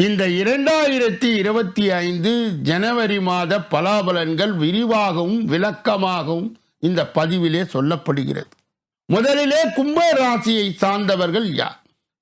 இந்த இரண்டாயிரத்தி இருபத்தி ஐந்து ஜனவரி மாத பலாபலன்கள் விரிவாகவும் விளக்கமாகவும் இந்த பதிவிலே சொல்லப்படுகிறது. முதலிலே கும்ப ராசியை சார்ந்தவர்கள் யார்?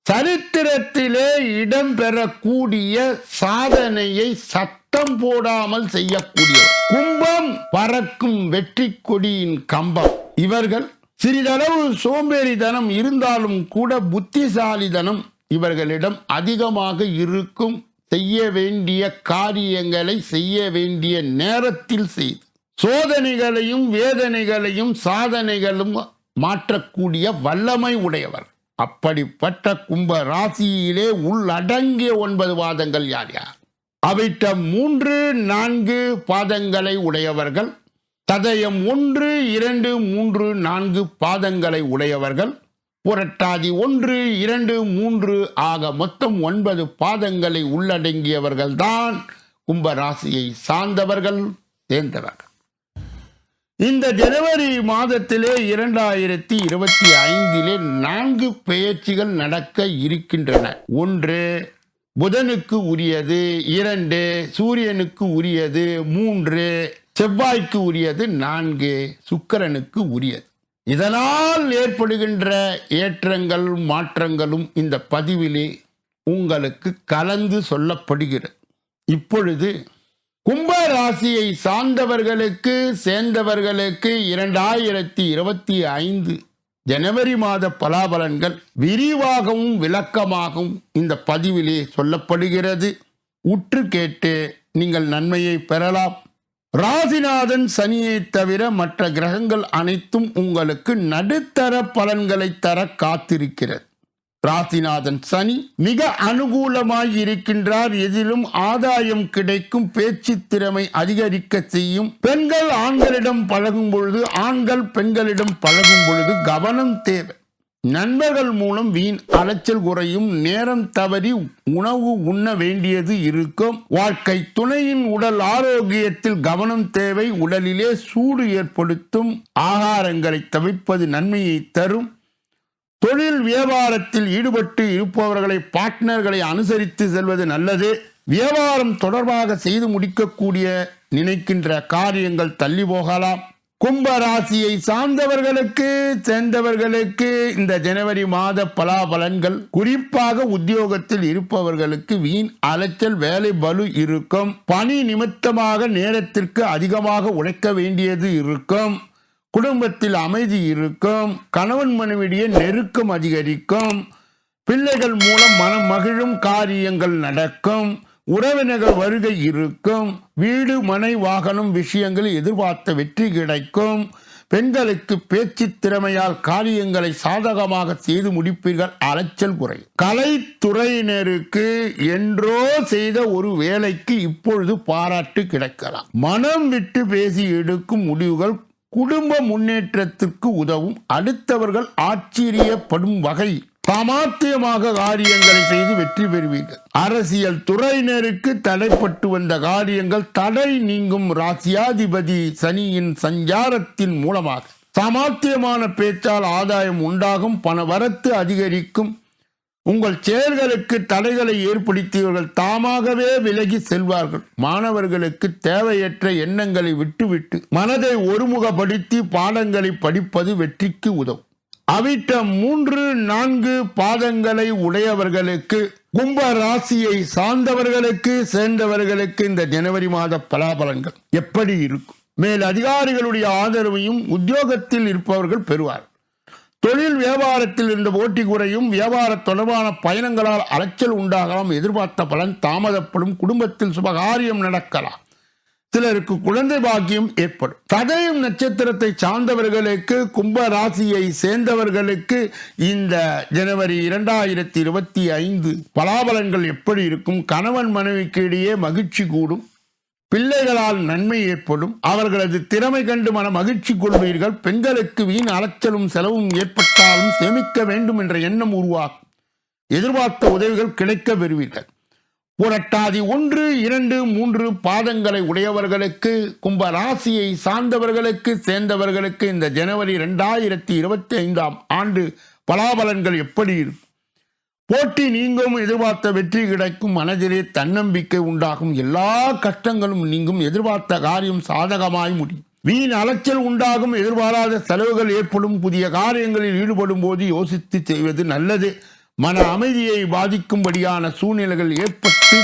சரித்திரத்திலே இடம்பெறக்கூடிய சாதனையை சத்தம் போடாமல் செய்யக்கூடிய கும்பம் பறக்கும் வெற்றி கொடியின் கம்பம். இவர்கள் சிறிதளவு சோம்பேறித்தனம் இருந்தாலும் கூட புத்திசாலிதனம் இவர்களிடம் அதிகமாக இருக்கும் செய்ய வேண்டிய காரியங்களை செய்ய வேண்டிய நேரத்தில் செய்து சோதனைகளையும் வேதனைகளையும் சாதனைகளும் மாற்றக்கூடிய வல்லமை உடையவர். அப்படிப்பட்ட கும்ப ராசியிலே உள்ளடங்கிய ஒன்பது பாதங்கள் யார் யார்? அவிட்ட மூன்று நான்கு பாதங்களை உடையவர்கள் ததயம் ஒன்று இரண்டு மூன்று நான்கு பாதங்களை உடையவர்கள் புரட்டாதி ஒன்று இரண்டு மூன்று ஆக மொத்தம் ஒன்பது பாதங்களை உள்ளடங்கியவர்கள்தான் கும்பராசியை சார்ந்தவர்கள் சேர்ந்தவர்கள். இந்த ஜனவரி மாதத்திலே இரண்டாயிரத்தி இருபத்தி ஐந்திலே நான்கு பெயர்ச்சிகள் நடக்க இருக்கின்றன. ஒன்று புதனுக்கு உரியது இரண்டு சூரியனுக்கு உரியது மூன்று செவ்வாய்க்கு உரியது நான்கு சுக்கிரனுக்கு உரியது. இதனால் ஏற்படுகின்ற ஏற்றங்கள் மாற்றங்களும் இந்த பதிவிலே உங்களுக்கு கலந்து சொல்லப்படுகிறது. இப்பொழுது கும்ப ராசியை சார்ந்தவர்களுக்கு சேர்ந்தவர்களுக்கு இரண்டாயிரத்தி இருபத்தி ஐந்து ஜனவரி மாத பலாபலன்கள் விரிவாகவும் விளக்கமாகவும் இந்த பதிவிலே சொல்லப்படுகிறது. உற்று கேட்டு நீங்கள் நன்மையை பெறலாம். ராசிநாதன் சனியை தவிர மற்ற கிரகங்கள் அனைத்தும் உங்களுக்கு நடுத்தர பலன்களை தர காத்திருக்கிறது. ராசிநாதன் சனி மிக அனுகூலமாய் இருக்கின்றார். எதிலும் ஆதாயம் கிடைக்கும் பேச்சு திறமை அதிகரிக்க செய்யும். பெண்கள் ஆண்களிடம் பழகும் பொழுது ஆண்கள் பெண்களிடம் பழகும் பொழுது கவனம் தேவை. நண்பர்கள் மூலம் வீண் அலைச்சல் குறையும் நேரம் தவறி உணவு உண்ண வேண்டியது இருக்கும். வாழ்க்கை துணையின் உடல் ஆரோக்கியத்தில் கவனம் தேவை உடலிலே சூடு ஏற்படுத்தும் ஆகாரங்களை தவிர்ப்பது நன்மையை தரும். தொழில் வியாபாரத்தில் ஈடுபட்டு இருப்பவர்களை பார்ட்னர்களை அனுசரித்து செல்வது நல்லது. வியாபாரம் தொடர்பாக செய்து முடிக்கக்கூடிய நினைக்கின்ற காரியங்கள் தள்ளி போகலாம். கும்பராசியை சார்ந்தவர்களுக்கு சேர்ந்தவர்களுக்கு இந்த ஜனவரி மாத பலாபலன்கள். குறிப்பாக உத்தியோகத்தில் இருப்பவர்களுக்கு வீண் அலைச்சல் வேலை பலு இருக்கும். பணி நிமித்தமாக நேரத்திற்கு அதிகமாக உழைக்க வேண்டியது இருக்கும். குடும்பத்தில் அமைதி இருக்கும். கணவன் மனைவிடைய நெருக்கம் அதிகரிக்கும். பிள்ளைகள் மூலம் மனம் மகிழும் காரியங்கள் நடக்கும். உறவினர்கள் வருகை இருக்கும் வீடு மனை வாகனம் விஷயங்களில் எதிர்பார்த்த வெற்றி கிடைக்கும். பெண்களுக்கு பேச்சு திறமையால் காரியங்களை சாதகமாக செய்து முடிப்பீர்கள். அலைச்சல் குறை. கலைத்துறையினருக்கு என்றோ செய்த ஒரு வேலைக்கு இப்பொழுது பாராட்டு கிடைக்கலாம். மனம் விட்டு பேசி எடுக்கும் முடிவுகள் குடும்ப முன்னேற்றத்திற்கு உதவும். அடுத்தவர்கள் ஆச்சரியப்படும் வகை. சாமாத்தியமாக காரியங்களை செய்து வெற்றி பெறுவீர்கள். அரசியல் துறையினருக்கு தடைப்பட்டு வந்த காரியங்கள் தடை நீங்கும் ராசியாதிபதி சனியின் சஞ்சாரத்தின் மூலமாக. சாமாத்தியமான பேச்சால் ஆதாயம் உண்டாகும் பணவரத்து அதிகரிக்கும். உங்கள் செயல்களுக்கு தடைகளை ஏற்படுத்தியவர்கள் தாமாகவே விலகி செல்வார்கள். மாணவர்களுக்கு தேவையற்ற எண்ணங்களை விட்டுவிட்டு மனதை ஒருமுகப்படுத்தி பாடங்களை படிப்பது வெற்றிக்கு உதவும். அவிட்ட மூன்று நான்கு பாதங்களை உடையவர்களுக்கு கும்ப ராசியை சார்ந்தவர்களுக்கு சேர்ந்தவர்களுக்கு இந்த ஜனவரி மாத பலாபலங்கள் எப்படி இருக்கும்? மேல் அதிகாரிகளுடைய ஆதரவையும் உத்தியோகத்தில் இருப்பவர்கள் பெறுவார் தொழில் வியாபாரத்தில் இருந்த போட்டி குறையும் வியாபார தொடர்பான பயணங்களால் அலைச்சல் உண்டாகலாம் எதிர்பார்த்த பலன் தாமதப்படும் குடும்பத்தில் சுபகாரியம் நடக்கலாம். சிலருக்கு குழந்தை பாக்கியம் ஏற்படும். சதயம் நட்சத்திரத்தை சார்ந்தவர்களுக்கு கும்ப ராசியை சேர்ந்தவர்களுக்கு இந்த ஜனவரி இரண்டாயிரத்தி இருபத்தி ஐந்து பலாபலன்கள் எப்படி இருக்கும்? கணவன் மனைவிக்கு இடையே மகிழ்ச்சி கூடும். பிள்ளைகளால் நன்மை ஏற்படும். அவர்களது திறமை கண்டு மன மகிழ்ச்சி கொள்வீர்கள். பெண்களுக்கு வீண் அலைச்சலும் செலவும் ஏற்பட்டாலும் சேமிக்க வேண்டும் என்ற எண்ணம் உருவாகும். எதிர்பார்த்த உதவிகள் கிடைக்க பெறுவீர்கள். புரட்டாதி ஒன்று இரண்டு மூன்று பாதங்களை உடையவர்களுக்கு கும்ப ராசியை சார்ந்தவர்களுக்கு சேர்ந்தவர்களுக்கு இந்த ஜனவரி ரெண்டாயிரத்தி இருபத்தி ஐந்தாம் ஆண்டு பலாபலன்கள் எப்படி இருக்கும்? போட்டி நீங்கும் எதிர்பார்த்த வெற்றி கிடைக்கும் மனதிலே தன்னம்பிக்கை உண்டாகும் எல்லா கஷ்டங்களும் நீங்கும் எதிர்பார்த்த காரியம் சாதகமாய் முடியும். வீண் அலைச்சல் உண்டாகும் எதிர்பாராத செலவுகள் ஏற்படும் புதிய காரியங்களில் ஈடுபடும் போது யோசித்து செய்வது நல்லது. மன அமைதியை பாதிக்கும்படியான சூழ்நிலைகள் ஏற்பட்டு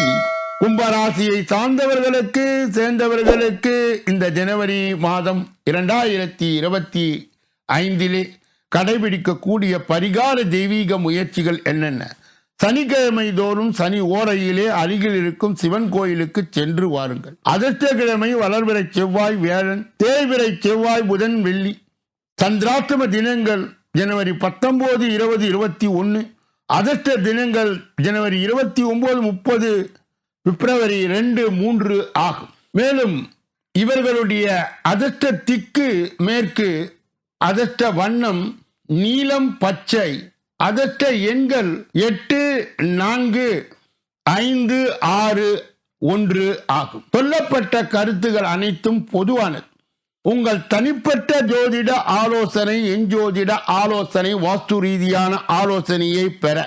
கும்பராசியை சார்ந்தவர்களுக்கு சேர்ந்தவர்களுக்கு இந்த ஜனவரி மாதம் இரண்டாயிரத்தி இருபத்தி ஐந்திலே கடைபிடிக்கக்கூடிய பரிகார தெய்வீக முயற்சிகள் என்னென்ன? சனிக்கிழமை தோறும் சனி ஓரையிலே அருகில் இருக்கும் சிவன் கோயிலுக்கு சென்று வாருங்கள். அதிர்ஷ்டக்கிழமை வளர்விறை செவ்வாய் வேழன் தேய்பிறை செவ்வாய் புதன் வெள்ளி சந்திராஷ்டம தினங்கள் ஜனவரி பத்தொன்பது இருபது இருபத்தி ஒன்று அதிர்ஷ்ட தினங்கள் ஜனவரி இருபத்தி ஒன்பது முப்பது பிப்ரவரி ரெண்டு மூன்று ஆகும். மேலும் இவர்களுடைய அதிர்ஷ்ட திக்கு மேற்கு அதிர்ஷ்ட வண்ணம் நீலம் பச்சை அதிர்ஷ்ட எண்கள் எட்டு நான்கு ஐந்து ஆறு ஒன்று ஆகும். சொல்லப்பட்ட கருத்துகள் அனைத்தும் பொதுவானது. உங்கள் தனிப்பட்ட ஜோதிட ஆலோசனை எஞ்சோதிட ஆலோசனை வாஸ்து ரீதியான ஆலோசனையை பெற.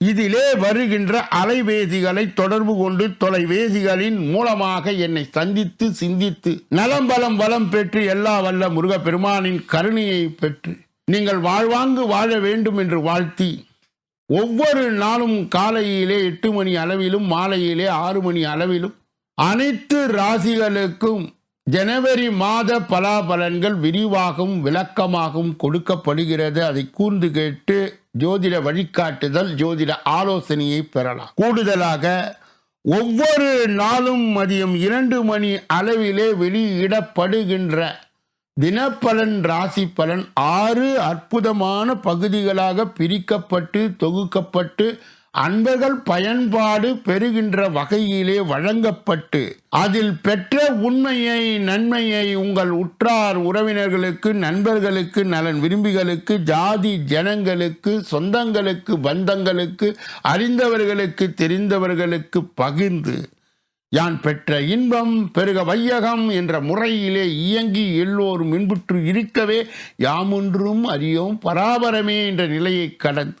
இதிலே வருகின்ற அலைவேதிகளை தொடர்பு கொண்டு தொலைவேதிகளின் மூலமாக என்னை சந்தித்து சிந்தித்து நலம் பலம் வளம் பெற்று எல்லா வல்ல முருகப்பெருமானின் கருணையை பெற்று நீங்கள் வாழ்வாங்கு வாழ வேண்டும் என்று வாழ்த்தி ஒவ்வொரு நாளும் காலையிலே எட்டு மணி அளவிலும் மாலையிலே ஆறு மணி அளவிலும் அனைத்து ராசிகளுக்கும் ஜனவரி மாத பலாபலன்கள் விரிவாகவும் விளக்கமாகவும் கொடுக்கப்படுகிறது. அதை கூர்ந்து கேட்டு ஜோதிட வழிகாட்டுதல் ஜோதிட ஆலோசனையை பெறலாம். கூடுதலாக ஒவ்வொரு நாளும் மதியம் இரண்டு மணி அளவிலே வெளியிடப்படுகின்ற தினப்பலன் ராசி பலன் ஆறு அற்புதமான பகுதிகளாக பிரிக்கப்பட்டு தொகுக்கப்பட்டு அன்பர்கள் பயன்பாடு பெறுகின்ற வகையிலே வழங்கப்பட்டு அதில் பெற்ற உண்மையை நன்மையை உங்கள் உற்றார் உறவினர்களுக்கு நண்பர்களுக்கு நலன் விரும்பிகளுக்கு ஜாதி ஜனங்களுக்கு சொந்தங்களுக்கு பந்தங்களுக்கு அறிந்தவர்களுக்கு தெரிந்தவர்களுக்கு பகிர்ந்து யான் பெற்ற இன்பம் பெருக வையகம் என்ற முறையிலே இயங்கி எல்லோரும் மின்புற்று இருக்கவே யாமொன்றும் அறியோம் பராபரமே என்ற நிலையை கடந்து